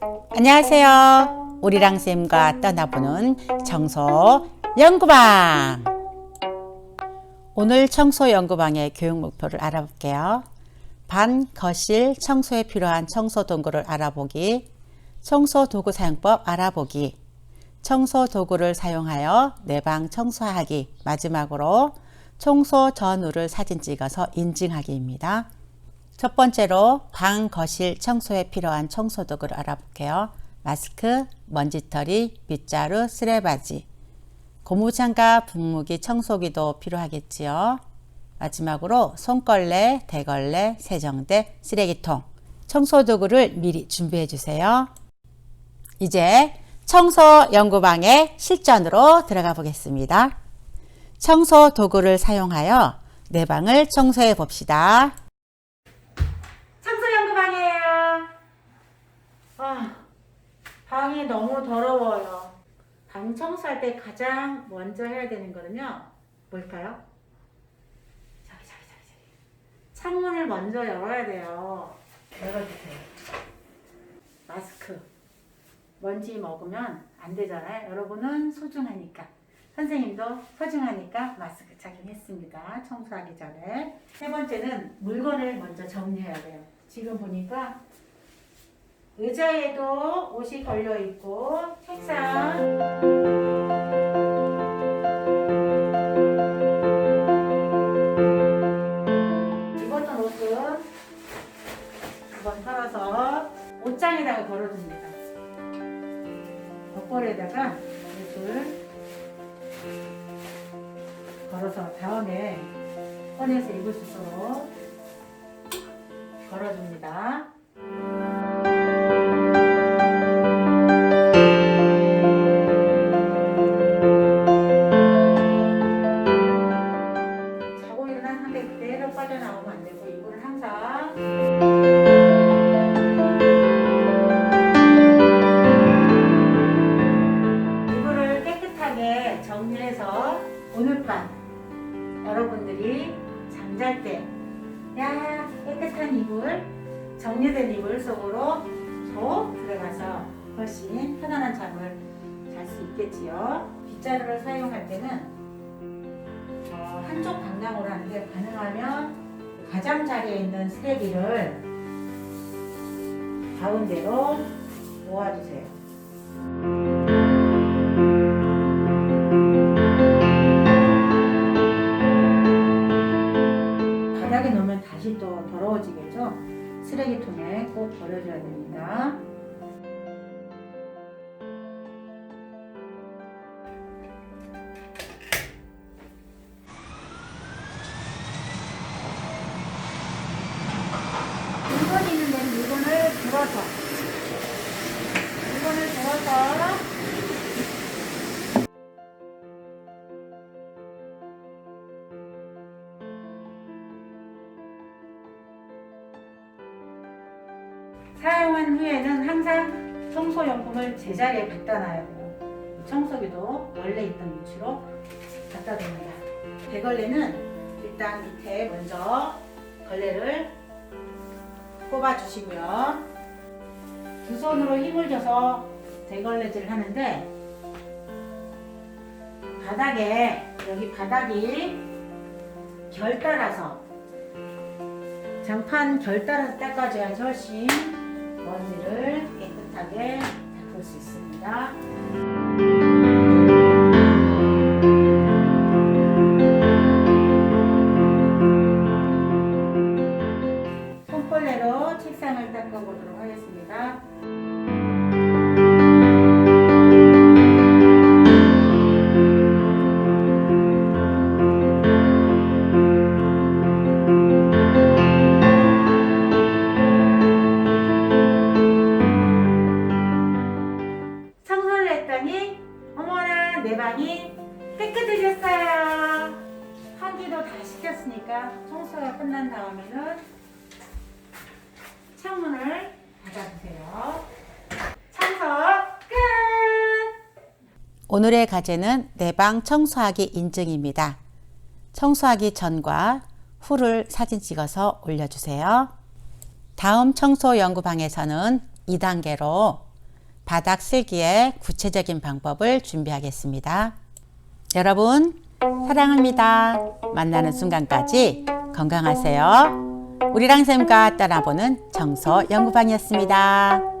안녕하세요. 우리랑 쌤과 떠나보는 청소 연구방. 오늘 청소 연구방의 교육 목표를 알아볼게요. 반, 거실, 청소에 필요한 청소 도구를 알아보기, 청소 도구 사용법 알아보기, 청소 도구를 사용하여 내 방 청소하기, 마지막으로 청소 전후를 사진 찍어서 인증하기입니다. 첫 번째로 방, 거실 청소에 필요한 청소 도구를 알아볼게요. 마스크, 먼지털이, 빗자루, 쓰레바지, 고무장갑, 분무기, 청소기도 필요하겠지요. 마지막으로 손걸레, 대걸레, 세정대, 쓰레기통, 청소 도구를 미리 준비해 주세요. 이제 청소 연구방의 실전으로 들어가 보겠습니다. 청소 도구를 사용하여 내 방을 청소해 봅시다. 너무 더러워요. 방 청소할 때 가장 먼저 해야 되는 거는요. 뭘까요? 저기 저기 저기 저기. 창문을 먼저 열어야 돼요. 열어주세요. 마스크. 먼지 먹으면 안 되잖아요. 여러분은 소중하니까. 선생님도 소중하니까 마스크 착용했습니다. 청소하기 전에. 세 번째는 물건을 먼저 정리해야 돼요. 지금 보니까 의자에도 옷이 걸려 있고 책상 털어서 옷장에다가 걸어줍니다. 벽걸에다가 옷을 걸어서 다음에 꺼내서 입을 수 있도록 걸어줍니다. 빠져나오면 안 되고 이거를 항상 이불을 깨끗하게 정리해서 오늘 밤 여러분들이 잠잘 때 야, 깨끗한 이불, 정리된 이불 속으로 저 들어가서 훨씬 편안한 잠을 잘 수 있겠지요. 빗자루를 사용할 때는 어, 한쪽 방향으로 하는데 가능하면 가장자리에 있는 쓰레기를 가운데로 모아주세요. 바닥에 놓으면 다시 또 더러워지겠죠? 쓰레기통에 꼭 버려줘야 됩니다. 있는 데는 물건을 들어서 물건을 들어서 사용한 후에는 항상 청소용품을 제자리에 갖다 놔야 돼요. 청소기도 원래 있던 위치로 갖다 둡니다. 대걸레는 일단 밑에 먼저 걸레를 꼽아 주시고요. 두 손으로 힘을 줘서 대걸레질을 하는데 바닥에 여기 바닥이 결 따라서 장판 결 따라서 닦아줘야지 훨씬 먼지를 깨끗하게 닦을 수 있습니다. 다 시켰으니까 청소가 끝난 다음에는 창문을 닫아주세요. 청소 끝! 오늘의 과제는 내 방 청소하기 인증입니다. 청소하기 전과 후를 사진 찍어서 올려주세요. 다음 청소 연구방에서는 2단계로 바닥 쓸기의 구체적인 방법을 준비하겠습니다. 여러분, 사랑합니다. 만나는 순간까지 건강하세요. 우리랑 쌤과 떠나보는 정서 연구방이었습니다.